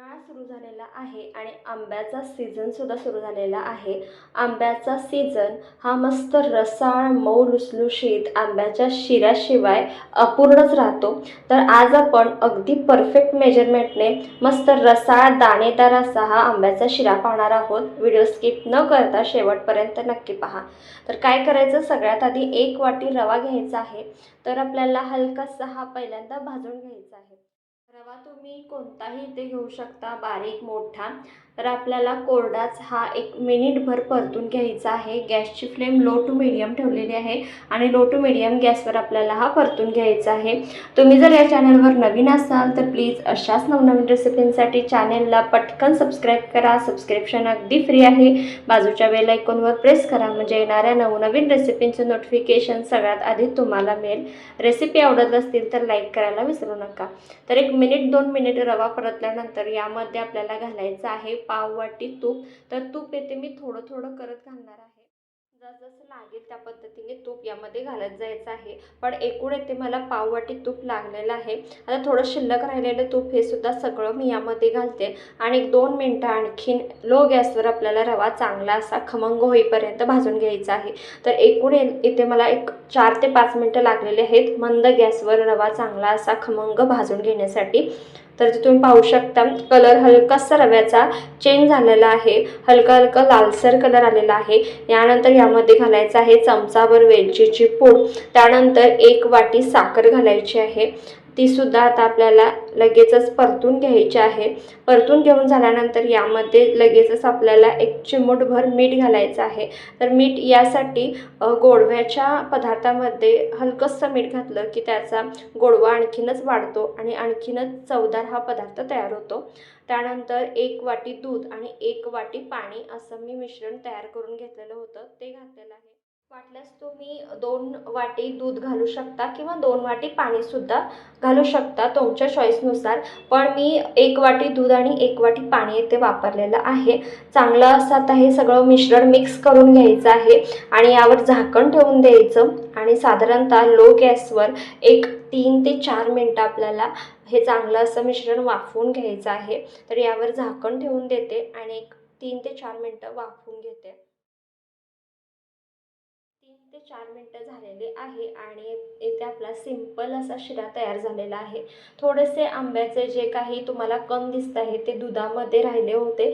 उन्हाळा सुरू झालेला आहे आणि आंब्याचा सीझनसुद्धा सुरू झालेला आहे. आंब्याचा सीझन हा मस्त रसाळ मऊ लुसलुशीत आंब्याच्या शिऱ्याशिवाय अपूर्णच राहतो. तर आज आपण अगदी परफेक्ट मेजरमेंटने मस्त रसाळ दाणेदार असा हा आंब्याचा शिरा पाहणार आहोत. व्हिडिओ स्किप न करता शेवटपर्यंत नक्की पहा. तर काय करायचं? सगळ्यात आधी एक वाटी रवा घ्यायचा आहे. तर आपल्याला हलकासा हा पहिल्यांदा भाजून घ्यायचा आहे. रवा तुम्ही कोणताही इथे घेऊ शकता बारीक मोठा. तर आपल्याला कोरडाच हा एक मिनिटभर परतून घ्यायचा आहे. गॅसची फ्लेम लो टू मिडियम ठेवलेली आहे आणि लो टू मिडियम गॅसवर आपल्याला हा परतून घ्यायचा आहे. तुम्ही जर या चॅनलवर नवीन असाल तर प्लीज अशाच नवनवीन रेसिपींसाठी चॅनेलला पटकन सबस्क्राईब करा. सबस्क्रिप्शन अगदी फ्री आहे. बाजूच्या बेल आयकॉनवर प्रेस करा. म्हणजे येणाऱ्या नवनवीन रेसिपींचं नोटिफिकेशन सगळ्यात आधी तुम्हाला मिळेल. रेसिपी आवडत असतील तर लाईक करायला विसरू नका. तर एक मिनिट दोन मिनिट रवा परतल्यानंतर यामध्ये आपल्याला घालायचं आहे पाव वाटी तूप. तर तूप येते मी थोडं थोडं करत घालणार आहे. जसं लागेल त्या पद्धतीने तूप यामध्ये घालत जायचं आहे. पण एकूण येथे मला पाव वाटी तूप लागलेलं आहे. आता थोडं शिल्लक राहिलेलं तूप हे सुद्धा सगळं मी यामध्ये घालते. आणि एक दोन मिनटं आणखीन लो गॅसवर आपल्याला रवा चांगला असा खमंग होईपर्यंत भाजून घ्यायचा आहे. तर एकूण ये- इथे मला एक चार ते पाच मिनटं लागलेले आहेत मंद गॅसवर रवा चांगला असा खमंग भाजून घेण्यासाठी. तर ते तुम्ही पाहू शकता कलर हलकासा रव्याचा चेंज झालेला आहे. हलका हलका लालसर कलर आलेला आहे. यानंतर यामध्ये घालायचं आहे चमचाभर वेलचीची पूड. त्यानंतर एक वाटी साखर घालायची आहे. तीसुद्धा आता आपल्याला लगेचच परतून घ्यायची आहे. परतून घेऊन झाल्यानंतर यामध्ये लगेचच आपल्याला एक चिमूटभर मीठ घालायचं आहे. तर मीठ यासाठी गोडव्याच्या पदार्थामध्ये हलकंसं मीठ घातलं की त्याचा गोडवा आणखीनच वाढतो आणि आणखीनच चवदार हा पदार्थ तयार होतो. त्यानंतर एक वाटी दूध आणि एक वाटी पाणी असं मी मिश्रण तयार करून घेतलेलं होतं. ते घातलेलं आहे. वाटल्यास तुम्ही दोन वाटी दूध घालू शकता किंवा दोन वाटी पाणीसुद्धा घालू शकता तुमच्या चॉईसनुसार पण मी एक वाटी दूध आणि एक वाटी पाणी येथे वापरलेलं आहे. चांगलं असं आता हे सगळं मिश्रण मिक्स करून घ्यायचं आहे आणि यावर झाकण ठेवून द्यायचं. आणि साधारणतः लो गॅसवर एक तीन ते चार मिनटं आपल्याला हे चांगलं असं मिश्रण वाफवून घ्यायचं आहे. तर यावर झाकण ठेवून देते आणि एक तीन ते चार मिनटं वाफवून घेते. ते चार मिनटं झालेले आहे आणि इथे आपला सिंपल असा शिरा तयार झालेला आहे. थोडेसे आंब्याचे जे काही तुम्हाला कण दिसत आहे ते दुधामध्ये राहिले होते.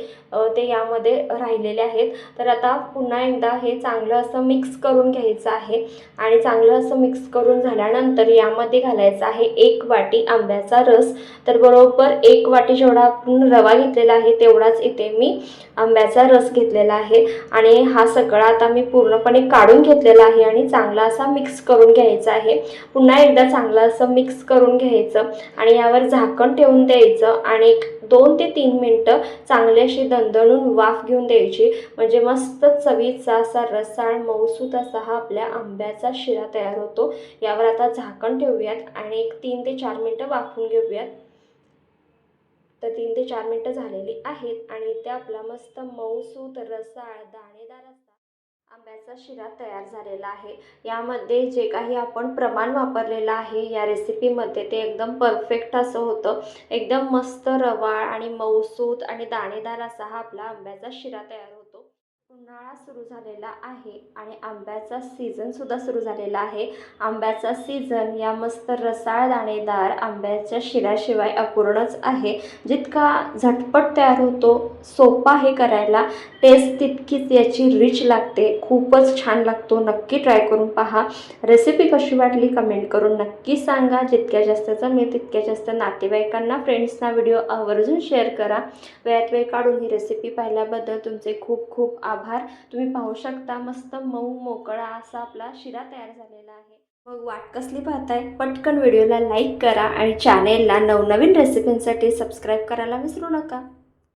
ते यामध्ये राहिलेले आहेत. तर आता पुन्हा एकदा हे चांगलं असं मिक्स करून घ्यायचं आहे आणि चांगलं असं मिक्स करून झाल्यानंतर यामध्ये घालायचं आहे एक वाटी आंब्याचा रस. तर बरोबर एक वाटी जेवढा आपण रवा घेतलेला आहे तेवढाच इथे मी आंब्याचा रस घेतलेला आहे आणि हा सगळा आता मी पूर्णपणे काढून घेतलेला आहे आणि चांगला असा मिक्स करून घ्यायचा आहे. पुन्हा एकदा चांगला असं मिक्स करून घ्यायचं आणि यावर झाकण ठेवून द्यायचं आणि एक दोन ते तीन मिनटं चांगली अशी दणदणून वाफ घेऊन द्यायची. म्हणजे मस्त चवीचा असा रसाळ मऊसूत असा हा आपल्या आंब्याचा शिरा तयार होतो. यावर आता झाकण ठेवूयात आणि एक तीन ते चार मिनटं वाफून घेऊयात. तर तीन ते चार मिनटं झालेली आहेत आणि ते आपला मस्त मऊसूत रसाळ दाणेदार आंब्याचा शिरा तयार झालेला आहे. यामध्ये जे काही आपण प्रमाण वापरलेलं आहे या रेसिपीमध्ये ते एकदम परफेक्ट असं होतं. एकदम मस्त रवाळ आणि मऊसूत आणि दाणेदार असा हा आपला आंब्याचा शिरा तयार होतो उन्हाळा सुरू झालेला आहे आणि आंब्याचा सीझनसुद्धा सुरू झालेला आहे. आंब्याचा सीझन या मस्त रसाळ दाणेदार आंब्याच्या शिऱ्याशिवाय अपूर्णच आहे. जितका झटपट तयार होतो सोपा आहे करायला टेस्ट तितकीच याची रिच लागते. खूपच छान लागतो. नक्की ट्राय करून पहा. रेसिपी कशी वाटली कमेंट करून नक्की सांगा. जितक्या जास्त जमेल तितक्या जास्त नातेवाईकांना फ्रेंड्सना व्हिडिओ आवर्जून शेअर करा. वेळात वेळ काढून ही रेसिपी पाहिल्याबद्दल तुमचे खूप खूप आभार. तुम्ही पाहू शकता मस्त मऊ मोकळा असा आपला शिरा तयार झालेला आहे. मग वाट कसली पाहताय? पटकन व्हिडिओला लाईक करा आणि चॅनेलला नवनवीन रेसिपींसाठी सबस्क्राईब करायला विसरू नका.